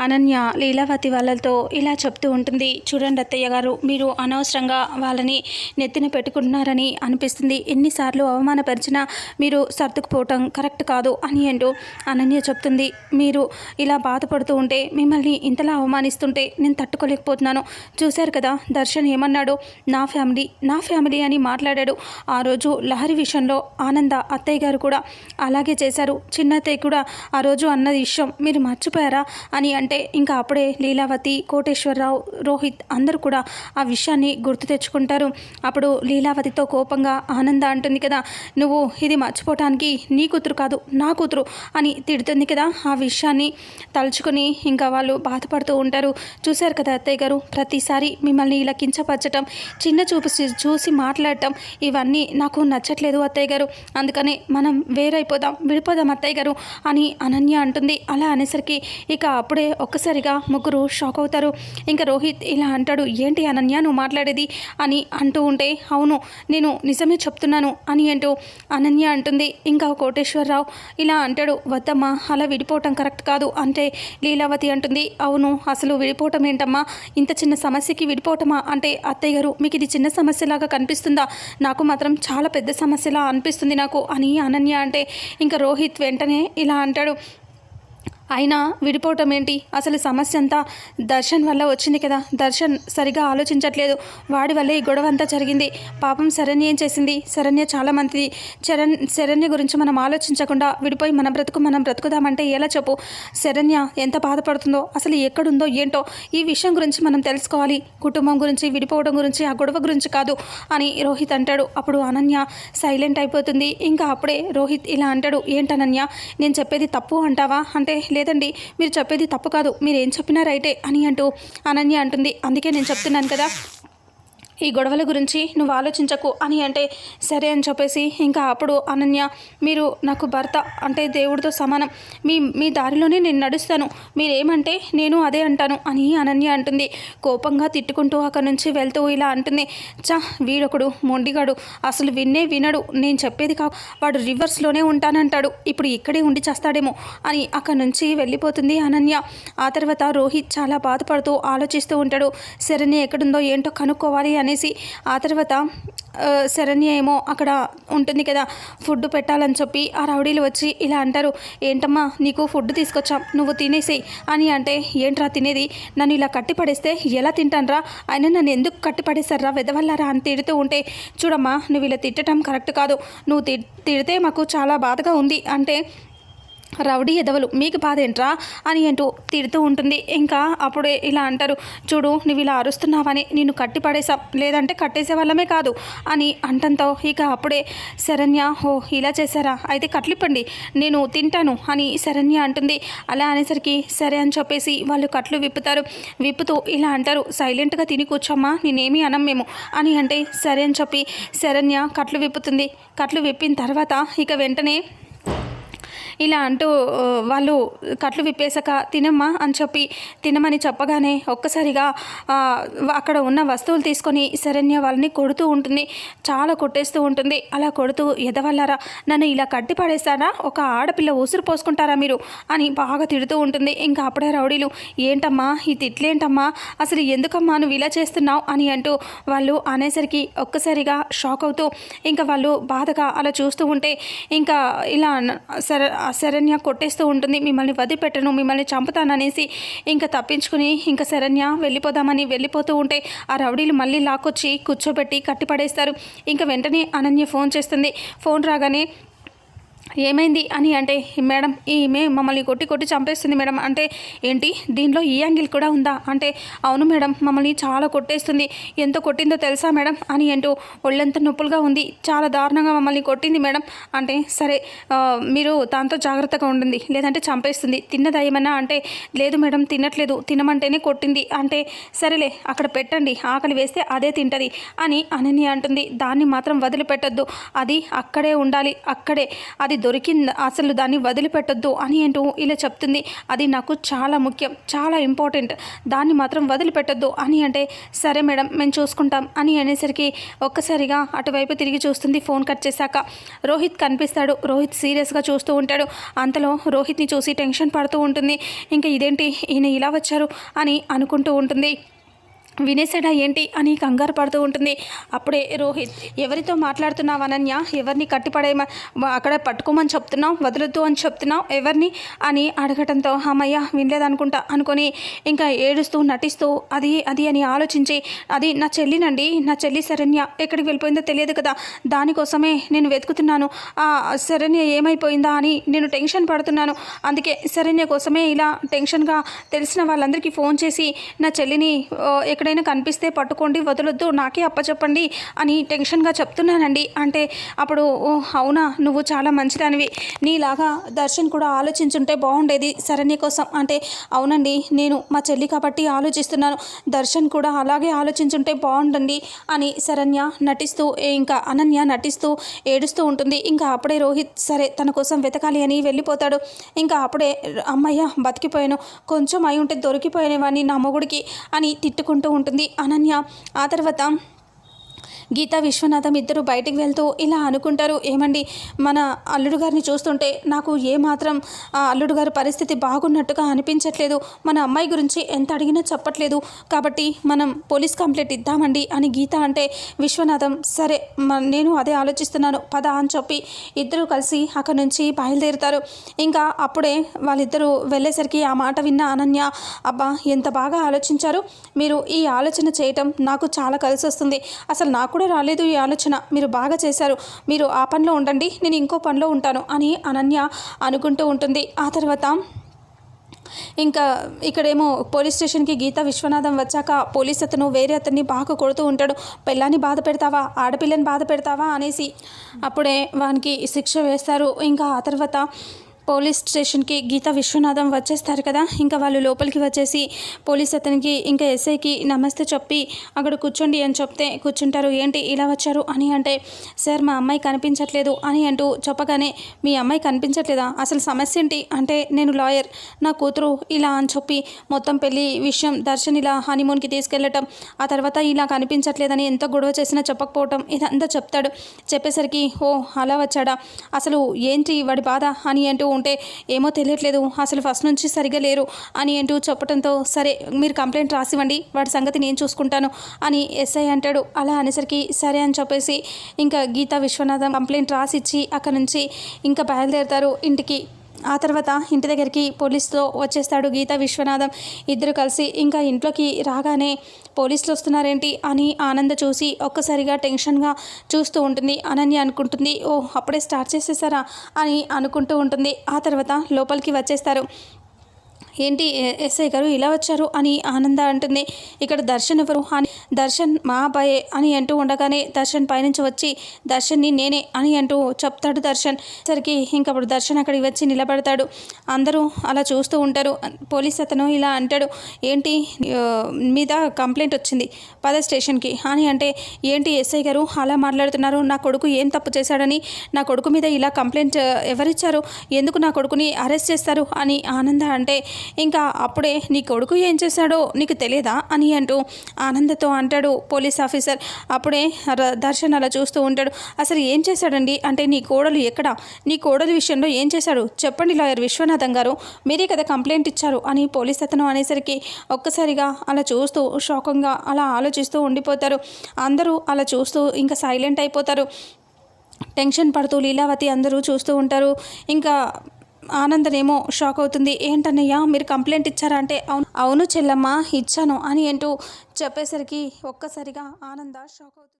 అనన్య లీలావతి వాళ్ళతో ఇలా చెప్తూ ఉంటుంది. చూడండి అత్తయ్య గారు మీరు అనవసరంగా వాళ్ళని నెత్తిన పెట్టుకుంటున్నారని అనిపిస్తుంది. ఎన్నిసార్లు అవమానపరిచినా మీరు సర్దుకుపోవటం కరెక్ట్ కాదు అని అంటూ అనన్య చెప్తుంది. మీరు ఇలా బాధపడుతూ ఉంటే మిమ్మల్ని ఇంతలా అవమానిస్తుంటే నేను తట్టుకోలేకపోతున్నాను. చూశారు కదా దర్శన్ ఏమన్నాడు? నా ఫ్యామిలీ నా ఫ్యామిలీ అని మాట్లాడాడు. ఆ రోజు లహరి విషయంలో ఆనంద అత్తయ్య గారు కూడా అలాగే చేశారు. చిన్న అత్తయ్య కూడా ఆ రోజు అన్నది విషయం. మీరు మర్చిపోయారా? అని అంటే ఇంకా అప్పుడే లీలావతి కోటేశ్వరరావు రోహిత్ అందరూ కూడా ఆ విషయాన్ని గుర్తు తెచ్చుకుంటారు. అప్పుడు లీలావతితో కోపంగా ఆనంద అంటుంది కదా నువ్వు ఇది మర్చిపోవటానికి నీ కూతురు కాదు నా కూతురు అని తిడుతుంది కదా. ఆ విషయాన్ని తలుచుకొని ఇంకా వాళ్ళు బాధపడుతూ ఉంటారు. చూశారు కదా అత్తయ్య గారు ప్రతిసారి మిమ్మల్ని ఇలా కించపరచటం చిన్న చూపు చూసి మాట్లాడటం ఇవన్నీ నాకు నచ్చట్లేదు అత్తయ్య గారు. అందుకని మనం వేరైపోదాం విడిపోదాం అత్తయ్య గారు అని అనన్య అంటుంది. అలా అనేసరికి ఇక అప్పుడే ఒక్కసారిగా ముగ్గురు షాక్ అవుతారు. ఇంకా రోహిత్ ఇలా అంటాడు ఏంటి అనన్య నువ్వు మాట్లాడేది? అని అంటూ ఉంటే అవును నేను నిజమే చెప్తున్నాను అని అంటూ అనన్య అంటుంది. ఇంకా కోటేశ్వరరావు ఇలా అంటాడు వద్దమ్మా అలా విడిపోవటం కరెక్ట్ కాదు అంటే లీలావతి అంటుంది. అవును అసలు విడిపోవటం ఏంటమ్మా? ఇంత చిన్న సమస్యకి విడిపోవటమా? అంటే అత్తయ్య గారు మీకు ఇది చిన్న సమస్యలాగా కనిపిస్తుందా? నాకు మాత్రం చాలా పెద్ద సమస్యలా అనిపిస్తుంది నాకు అని అనన్య అంటే ఇంకా రోహిత్ వెంటనే ఇలా అంటాడు. అయినా విడిపోవటం ఏంటి? అసలు సమస్య అంతా దర్శన్ వల్ల వచ్చింది కదా? దర్శన్ సరిగా ఆలోచించట్లేదు. వాడి వల్లే ఈ గొడవ అంతా జరిగింది. పాపం శరణ్య ఏం చేసింది? శరణ్య చాలా మంచిది. చరణ్ శరణ్య గురించి మనం ఆలోచించకుండా విడిపోయి మన బ్రతుకు మనం బ్రతుకుదామంటే ఎలా చెప్పు? శరణ్య ఎంత బాధపడుతుందో అసలు ఎక్కడుందో ఏంటో ఈ విషయం గురించి మనం తెలుసుకోవాలి. కుటుంబం గురించి విడిపోవడం గురించి ఆ గొడవ గురించి కాదు అని రోహిత్ అంటాడు. అప్పుడు అనన్య సైలెంట్ అయిపోతుంది. ఇంకా అప్పుడే రోహిత్ ఇలా అంటాడు. ఏంటనన్య నేను చెప్పేది తప్పు అంటావా? అంటే లేదండి మీరు చెప్పేది తప్పు కాదు మీరు ఏం చెప్పినా రైటే అని అంటూ అనన్య అంటుంది. అందుకే నేను చెప్తున్నాను కదా ఈ గొడవల గురించి నువ్వు ఆలోచించకు అని అంటే సరే అని చెప్పేసి ఇంకా అప్పుడు అనన్య మీరు నాకు భర్త అంటే దేవుడితో సమానం. మీ మీ దారిలోనే నేను నడుస్తాను. మీరేమంటే నేను అదే అంటాను అని అనన్య అంటుంది. కోపంగా తిట్టుకుంటూ అక్కడి నుంచి వెళ్తూ ఇలా అంటుంది. చా వీడొకడు మొండిగాడు. అసలు విన్నే వినడు. నేను చెప్పేది కా వాడు రివర్స్లోనే ఉంటానంటాడు. ఇప్పుడు ఇక్కడే ఉండి చేస్తాడేమో అని అక్కడి నుంచి వెళ్ళిపోతుంది అనన్య. ఆ తర్వాత రోహిత్ చాలా బాధపడుతూ ఆలోచిస్తూ ఉంటాడు. శరణి ఎక్కడుందో ఏంటో కనుక్కోవాలి అని అనేసి ఆ తర్వాత శరణ్య ఏమో అక్కడ ఉంటుంది కదా ఫుడ్ పెట్టాలని చెప్పి ఆ రౌడీలు వచ్చి ఇలా అంటారు ఏంటమ్మా నీకు ఫుడ్ తీసుకొచ్చాం నువ్వు తినేసేయి అని అంటే ఏంట్రా తినేది? నన్ను ఇలా కట్టి పడేస్తే ఎలా తింటానరా? అయినా నన్ను ఎందుకు కట్టి పడేశారా వెదవల్లారా? అని తిడుతూ ఉంటే చూడమ్మా నువ్వు ఇలా తిట్టడం కరెక్ట్ కాదు. నువ్వు తి తిడితే మాకు చాలా బాధగా ఉంది అంటే రౌడీ ఎదవలు మీకు బాధ ఏంట్రా? అని అంటూ తిడుతూ ఉంటుంది. ఇంకా అప్పుడే ఇలా అంటారు చూడు నువ్వు ఇలా అరుస్తున్నావని నిన్ను కట్టి పడేసా లేదంటే కట్టేసే వాళ్ళమే కాదు అని అంటంతో ఇక అప్పుడే శరణ్య హో ఇలా చేశారా? అయితే కట్లిప్పండి నేను తింటాను అని శరణ్య అంటుంది. అలా అనేసరికి సరే అని చెప్పేసి వాళ్ళు కట్లు విప్పుతారు. విప్పుతూ ఇలా అంటారు సైలెంట్గా తిని కూర్చోమ్మా నేనేమి అనం మేము అని అంటే సరే అని చెప్పి శరణ్య కట్లు విప్పుతుంది. కట్లు విప్పిన తర్వాత ఇక వెంటనే ఇలా అంటూ వాళ్ళు కట్లు విప్పేశాక తినమ్మా అని చెప్పి తినమని చెప్పగానే ఒక్కసారిగా అక్కడ ఉన్న వస్తువులు తీసుకొని శరణ్య వాళ్ళని కొడుతూ ఉంటుంది. చాలా కొట్టేస్తూ ఉంటుంది. అలా కొడుతూ ఎదవల్లారా? నన్ను ఇలా కట్టి పడేస్తారా ఒక ఆడపిల్ల ఉసురు పోసుకుంటారా మీరు? అని బాగా తిడుతూ ఉంటుంది. ఇంకా అప్పుడే రౌడీలు ఏంటమ్మా? ఈ తిట్లేంటమ్మా? అసలు ఎందుకమ్మా నువ్వు ఇలా చేస్తున్నావు? అని అంటూ వాళ్ళు అనేసరికి ఒక్కసారిగా షాక్ అవుతూ ఇంకా వాళ్ళు బాధగా అలా చూస్తూ ఉంటే ఇంకా ఇలా సరే శరణ్య కొట్టేస్తూ ఉంటుంది. మిమ్మల్ని వదిలిపెట్టను మిమ్మల్ని చంపుతాననేసి ఇంకా తప్పించుకుని ఇంకా శరణ్య వెళ్ళిపోదామని వెళ్ళిపోతూ ఉంటే ఆ రౌడీలు మళ్ళీ లాక్కొచ్చి కూర్చోబెట్టి కట్టిపడేస్తారు. ఇంకా వెంటనే అనన్య ఫోన్ చేస్తుంది. ఫోన్ రాగానే ఏమైంది అని అంటే మేడం ఈమె మమ్మల్ని కొట్టి కొట్టి చంపేస్తుంది మేడం. అంటే ఏంటి? దీనిలో ఈ యాంగిల్ కూడా ఉందా? అంటే అవును మేడం మమ్మల్ని చాలా కొట్టేస్తుంది. ఎంత కొట్టిందో తెలుసా మేడం? అని అంటూ ఒళ్ళంత నొప్పులుగా ఉంది. చాలా దారుణంగా మమ్మల్ని కొట్టింది మేడం. అంటే సరే మీరు దాంతో జాగ్రత్తగా ఉండండి. లేదంటే చంపేస్తుంది. తిన్నదా ఏమన్నా? అంటే లేదు మేడం తినట్లేదు. తినమంటేనే కొట్టింది. అంటే సరేలే అక్కడ పెట్టండి. ఆకలి వేస్తే అదే తింటుంది అని అనని అంటుంది. దాన్ని మాత్రం వదిలిపెట్టద్దు. అది అక్కడే ఉండాలి. అక్కడే. అది దొరికింది. అసలు దాన్ని వదిలిపెట్టొద్దు అని అంటూ ఇలా చెప్తుంది. అది నాకు చాలా ముఖ్యం చాలా ఇంపార్టెంట్. దాన్ని మాత్రం వదిలిపెట్టొద్దు అని అంటే సరే మేడం మేము చూసుకుంటాం అని అనేసరికి ఒక్కసారిగా అటువైపు తిరిగి చూస్తుంది ఫోన్ కట్ చేశాక. రోహిత్ కనిపిస్తాడు. రోహిత్ సీరియస్గా చూస్తూ ఉంటాడు. అంతలో రోహిత్ని చూసి టెన్షన్ పడుతూ ఉంటుంది. ఇంకా ఇదేంటి ఈయన ఇలా వచ్చారు అని అనుకుంటూ ఉంటుంది. వినేశాడా ఏంటి అని కంగారు పడుతూ ఉంటుంది. అప్పుడే రోహిత్ ఎవరితో మాట్లాడుతున్నావు అనన్య? ఎవరిని కట్టిపడేమ అక్కడ పట్టుకోమని చెప్తున్నావు? వదలొద్దు అని చెప్తున్నావు? ఎవరిని? అని అడగటంతో అమ్మయ్య వినలేదనుకుంటా అనుకొని ఇంకా ఏడుస్తూ నటిస్తూ అది అది అని ఆలోచించి అది నా చెల్లినండి. నా చెల్లి శరణ్య ఎక్కడికి వెళ్ళిపోయిందో తెలియదు కదా. దానికోసమే నేను వెతుకుతున్నాను. ఆ శరణ్య ఏమైపోయిందా అని నేను టెన్షన్ పడుతున్నాను. అందుకే శరణ్య కోసమే ఇలా టెన్షన్గా తెలిసిన వాళ్ళందరికీ ఫోన్ చేసి నా చెల్లిని ఎక్కడ ఎక్కడైనా కనిపిస్తే పట్టుకోండి వదలొద్దు నాకే అప్పచెప్పండి అని టెన్షన్గా చెప్తున్నానండి. అంటే అప్పుడు ఓ అవునా నువ్వు చాలా మంచిదానివి. నీలాగా దర్శన్ కూడా ఆలోచించుంటే బాగుండేది శరణ్య కోసం. అంటే అవునండి నేను మా చెల్లి కాబట్టి ఆలోచిస్తున్నాను. దర్శన్ కూడా అలాగే ఆలోచించుంటే బాగుండండి అని శరణ్య నటిస్తూ ఇంకా అనన్య నటిస్తూ ఏడుస్తూ ఉంటుంది. ఇంకా అప్పుడే రోహిత్ సరే తన కోసం వెతకాలి అని వెళ్ళిపోతాడు. ఇంకా అప్పుడే అమ్మయ్య బతికిపోయాను. కొంచెం అయి ఉంటే దొరికిపోయినవాడిని నా మొగుడికి అని తిట్టుకుంటూ ఉంటుంది. అనన్య ఆ తర్వాత గీత విశ్వనాథం ఇద్దరు బయటికి వెళ్తూ ఇలా అనుకుంటారు. ఏమండి? మన అల్లుడు గారిని చూస్తుంటే నాకు ఏమాత్రం ఆ అల్లుడు గారి పరిస్థితి బాగున్నట్టుగా అనిపించట్లేదు. మన అమ్మాయి గురించి ఎంత అడిగినా చెప్పట్లేదు. కాబట్టి మనం పోలీస్ కంప్లైంట్ ఇద్దామండి అని గీత అంటే విశ్వనాథం సరే మ- నేను అదే ఆలోచిస్తున్నాను. పద అని చెప్పి ఇద్దరు కలిసి అక్కడి నుంచి బయలుదేరుతారు. ఇంకా అప్పుడే వాళ్ళిద్దరూ వెళ్ళేసరికి ఆ మాట విన్న అనన్య అబ్బా ఎంత బాగా ఆలోచించారు. మీరు ఈ ఆలోచన చేయటం నాకు చాలా కలిసి వస్తుంది అసలు నాకు కూడా రాలేదు ఈ ఆలోచన. మీరు బాగా చేశారు. మీరు ఆ పనిలో ఉండండి. నేను ఇంకో పనిలో ఉంటాను అని అనన్య అనుకుంటూ ఉంటుంది. ఆ తర్వాత ఇంకా ఇక్కడేమో పోలీస్ స్టేషన్కి గీత విశ్వనాథం వచ్చాక పోలీస్ అతను వేరే అతన్ని బాగా కొడుతూ ఉంటాడు. పిల్లాన్ని బాధ పెడతావా? ఆడపిల్లని బాధ పెడతావా? అనేసి అప్పుడే వానికి శిక్ష వేస్తారు. ఇంకా ఆ తర్వాత పోలీస్ స్టేషన్కి గీత విశ్వనాథం వచ్చేస్తారు కదా. ఇంకా వాళ్ళు లోపలికి వచ్చేసి పోలీస్ అతనికి ఇంకా ఎస్ఐకి నమస్తే చెప్పి అక్కడ కూర్చోండి అని చెప్తే కూర్చుంటారు. ఏంటి ఇలా వచ్చారు అని అంటే సార్ మా అమ్మాయి కనిపించట్లేదు అని అంటూ చెప్పగానే మీ అమ్మాయి కనిపించట్లేదా? అసలు సమస్య ఏంటి? అంటే నేను లాయర్ నా కూతురు ఇలా అని చెప్పి మొత్తం పెళ్ళి విషయం దర్శన్ ఇలా హనీమూన్కి తీసుకెళ్ళటం ఆ తర్వాత ఇలా కనిపించట్లేదని ఎంత గొడవ చేసినా చెప్పకపోవటం ఇదంతా చెప్తాడు. చెప్పేసరికి ఓ అలా వచ్చాడా? అసలు ఏంటి వాడి బాధ? అని అంటూ ఉంటే ఏమో తెలియట్లేదు అసలు ఫస్ట్ నుంచి సరిగా లేరు అని అంటూ చెప్పడంతో సరే మీరు కంప్లైంట్ రాసివ్వండి వాడి సంగతి నేను చూసుకుంటాను అని ఎస్ఐ అంటాడు. అలా అనేసరికి సరే అని చెప్పేసి ఇంకా గీతా విశ్వనాథం కంప్లైంట్ రాసిచ్చి అక్కడ నుంచి ఇంకా బయలుదేరుతారు ఇంటికి. ఆ తర్వాత ఇంటి దగ్గరికి పోలీసుతో వచ్చేస్తాడు గీత విశ్వనాథం. ఇద్దరు కలిసి ఇంకా ఇంట్లోకి రాగానే పోలీసులు వస్తున్నారేంటి అని ఆనంద చూసి ఒక్కసారిగా టెన్షన్గా చూస్తూ ఉంటుంది. అనన్య అనుకుంటుంది ఓ అప్పుడే స్టార్ట్ చేసేసారా? అని అనుకుంటూ ఉంటుంది. ఆ తర్వాత లోపలికి వచ్చేస్తారు. ఏంటి ఎస్ఐ గారు ఇలా వచ్చారు అని ఆనంద అంటుంది. ఇక్కడ దర్శన్ ఎవరు? అని దర్శన్ మా అబ్బాయే అని అంటూ ఉండగానే దర్శన్ పైనుంచి వచ్చి దర్శన్ని నేనే అని అంటూ చెప్తాడు దర్శన్. సరికి ఇంకప్పుడు దర్శన్ అక్కడికి వచ్చి నిలబడతాడు. అందరూ అలా చూస్తూ ఉంటారు. పోలీస్ అతను ఇలా అంటాడు ఏంటి మీద కంప్లైంట్ వచ్చింది పద స్టేషన్కి అని అంటే ఏంటి ఎస్ఐ గారు అలా మాట్లాడుతున్నారు నా కొడుకు ఏం తప్పు చేశాడని? నా కొడుకు మీద ఇలా కంప్లైంట్ ఎవరిచ్చారు? ఎందుకు నా కొడుకుని అరెస్ట్ చేస్తారు? అని ఆనంద అంటే ఇంకా అప్పుడే నీ కొడుకు ఏం చేశాడో నీకు తెలియదా అని అంటూ ఆనందతో అంటాడు పోలీస్ ఆఫీసర్. అప్పుడే ర- దర్శన్ అలా చూస్తూ ఉంటాడు. అసలు ఏం చేశాడండి? అంటే నీ కోడలు ఎక్కడ? నీ కోడలు విషయంలో ఏం చేశాడు? చెప్పండి లాయర్ విశ్వనాథం గారు. మీరే కదా కంప్లైంట్ ఇచ్చారు అని పోలీస్ అతను అనేసరికి ఒక్కసారిగా అలా చూస్తూ శోకంగా అలా ఆలోచిస్తూ ఉండిపోతారు. అందరూ అలా చూస్తూ ఇంకా సైలెంట్ అయిపోతారు. టెన్షన్ పడుతూ లీలావతి అందరూ చూస్తూ ఉంటారు. ఇంకా ఆనందనేమో షాక్ అవుతుంది. ఏంటన్నయ్య మీరు కంప్లైంట్ ఇచ్చారా? అంటే అవును. అవును చెల్లమ్మ ఇచ్చాను అని అంటూ చెప్పేసరికి ఒక్కసారిగా ఆనంద షాక్ అవుతుంది.